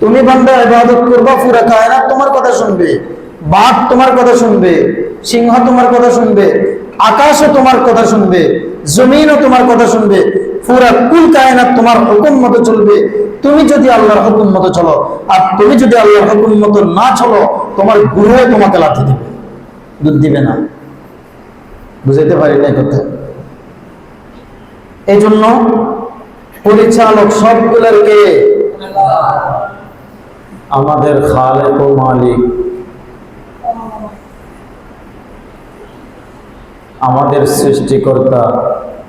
তুমি বান্দা ইবাদত করবা, পুরা কায়নাত তোমার কথা শুনবে বাঘ তোমার কথা শুনবে, সিংহ তোমার কথা শুনবে, আকাশও তোমার কথা শুনবে, জমিনও তোমার কথা শুনবে, পুরা কুল কায়নাত তোমার হুকুম মতো চলবে। তুমি যদি আল্লাহর হুকুম মতো চলো, আর তুমি যদি আল্লাহর হুকুম মতো না চলো, তোমার গুরু তোমাকে লাথি দিবে, দুধ দিবে না। বুঝাইতে পারি না কথা? এই জন্য পরিচালক সবগুলোর কে? আমাদের খালেক ও মালিক। আমাদের সৃষ্টিকর্তা,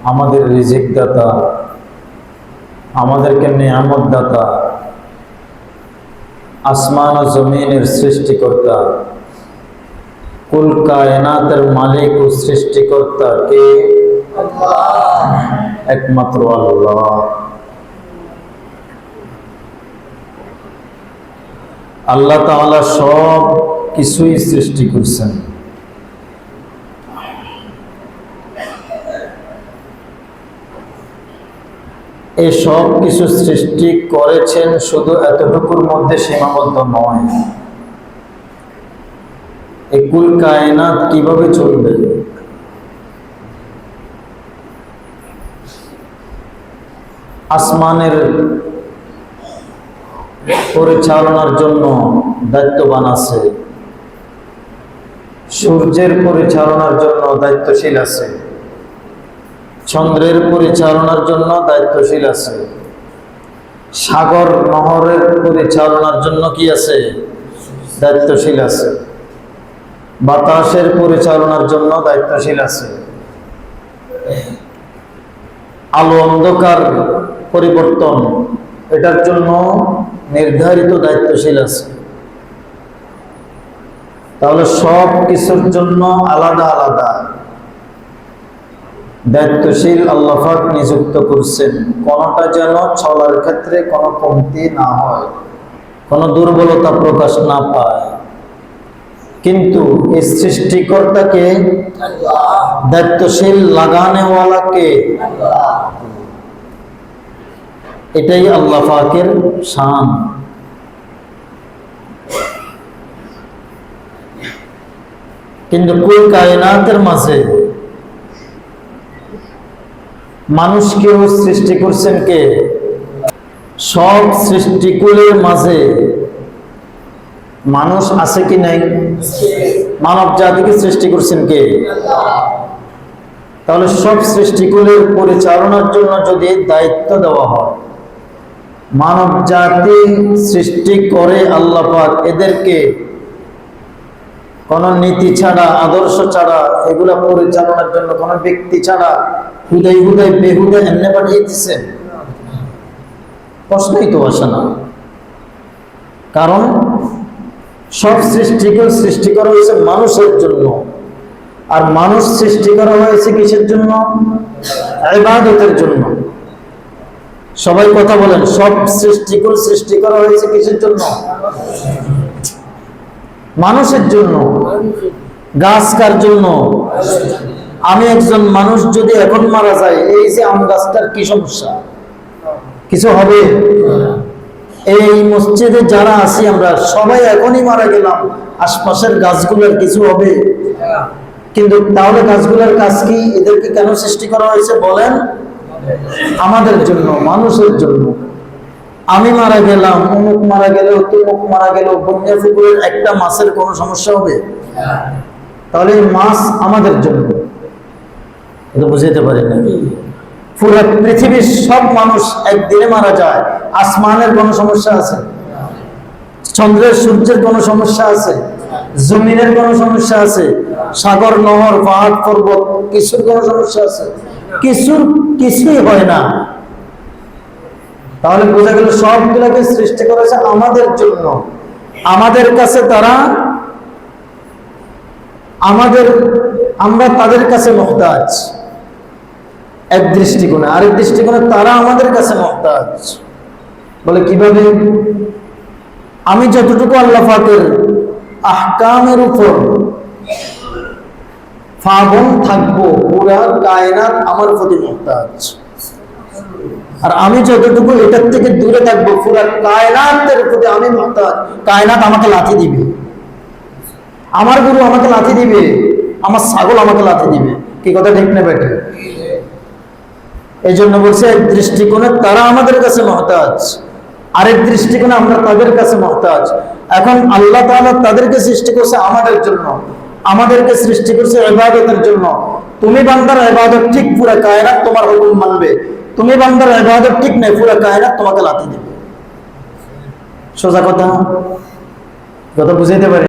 আমাদের রিজিক দাতা আমাদেরকে নিয়ামত দাতা আসমান ও জমিনের সৃষ্টিকর্তা। কুল কায়নাতের মালিক ও সৃষ্টিকর্তা কে? একমাত্র আল্লাহ। আল্লাহ তাআলা সব কিছুই সৃষ্টি করছেন। এই সব কিছু সৃষ্টি করেছেন শুধু এতটুকুর মধ্যে সীমাবদ্ধ নয়। এই কুল কায়নাত কীভাবে চলবে? আসমানের পরিচালনার জন্য দায়িত্ববান আছে। সূর্যের পরিচালনার জন্য দায়িত্বশীল আছে। চন্দ্রের পরিচালনার জন্য দায়িত্বশীল আছে। সাগর নহরের পরিচালনার জন্য কি আছে? দায়িত্বশীল আছে। বাতাসের পরিচালনার জন্য দায়িত্বশীল আছে। আলো অন্ধকার পরিবর্তন, এটার জন্য নির্ধারিত দায়িত্বশীল আছে। তাহলে সব কিছুর জন্য আলাদা আলাদা। দায়িত্বশীল আল্লাহাক নিযুক্ত করছেন। কোনটা যেন চলার ক্ষেত্রে কোনো কমতি না হয়, কোনো দুর্বলতা প্রকাশ না পায়। কিন্তু এই সৃষ্টিকর্তাকে, দায়িত্বশীল লাগানেওয়ালাকে এটাই আল্লাহ পাকের শান। কিন্তু কুল কায়নাতের মাঝে মানুষকেও সৃষ্টি করছেন কে? সব সৃষ্টিকুলের মাঝে মানুষ আছে কি নাই? মানব জাতিকে সৃষ্টি করছেন কে? তাহলে সব সৃষ্টিকুলের পরিচালনার জন্য যদি দায়িত্ব দেওয়া হয় মানব জাতি সৃষ্টি করে আল্লাহ পাক এদেরকে কোন নীতি ছাড়া, আদর্শ ছাড়া, এগুলা পরিচালনার জন্য কোন ব্যক্তি ছাড়া হুদাই হুদাই, বেহুদে এমনি পাঠিয়ে প্রশ্নই তো আসে না। কারণ সব সৃষ্টিকে সৃষ্টি করা হয়েছে মানুষের জন্য। আর মানুষ সৃষ্টি করা হয়েছে কিসের জন্য? ইবাদতের জন্য। সবাই কথা বলেন, সব সৃষ্টিকুল সৃষ্টি করা হয়েছে কিসের জন্য? মানুষের জন্য। গাছ কার জন্য? আমি একজন মানুষ যদি এখন মারা যায়, এই যে আম গাছটার কি সমস্যা? কিছু হবে? এই মসজিদে যারা আছি আমরা, সবাই এখনই মারা গেলাম, আশপাশের গাছগুলোর কিছু হবে। কিন্তু তাহলে গাছগুলোর কাজ কি এদেরকে কেন সৃষ্টি করা হয়েছে বলেন? আমাদের জন্য, মানুষের জন্য। আমি মারা গেলাম, অমুক মারা গেল, তুমুক মারা গেল, বন্যা পুকুরের একটা মাছের কোনো সমস্যা হবে? তাহলে মাছ আমাদের জন্য। বুঝাইতে নাকি পুরো পৃথিবীর সব মানুষ একদিনে মারা যায়। আসমানের কোনো সমস্যা আছে? চন্দ্রের, সূর্যের কোনো সমস্যা আছে? জমিনের কোনো সমস্যা আছে? সাগর, নহর, পাহাড়, পর্বত, কিছুর কোনো সমস্যা আছে? কিছুর কিছুই হয় না। তাহলে বোঝা গেল সবগুলোকে সৃষ্টি করেছে আমাদের জন্য। আমাদের কাছে তারা আমাদের, আমরা তাদের কাছে মহতাজ। এক দৃষ্টিকোণে। আরেক দৃষ্টিকোণে তারা আমাদের কাছে মহতাজ। বলে কীভাবে? আমি যতটুকু আল্লাহ পাকের আহকামের উপর ফাবন থাকব, পুরা কায়নাত আমার প্রতি মহতাজ। আর আমি যতটুকু এটার থেকে দূরে থাকব, পুরা কায়নাতের প্রতি আমি মহতাজ। কায়নাত আমাকে লাথি দিবে। আমার গুরু আমাকে লাথি দিবে, আমার ছাগল আমাকে লাথি দিবে। কি কথা ঠিক না বেটে? এই জন্য বলছে, এক দৃষ্টিকোণে তারা আমাদের কাছে মহতাজ, আরেক দৃষ্টিকোণে আমরা তাদের কাছে মহতাজ। এখন আল্লাহ তাআলা তাদেরকে সৃষ্টি করছে আমাদের জন্য। আমাদেরকে সৃষ্টি করছে ইবাদতের জন্য। তুমি বান্দার ইবাদত ঠিক পুরো কায়রাত তোমার হুকুম মানবে। তুমি বান্দার ইবাদত ঠিক নেই, পুরো কায়রাত তোমাকে লাথি দেবে। সোজা কথা? কথা বুঝাইতে পারি?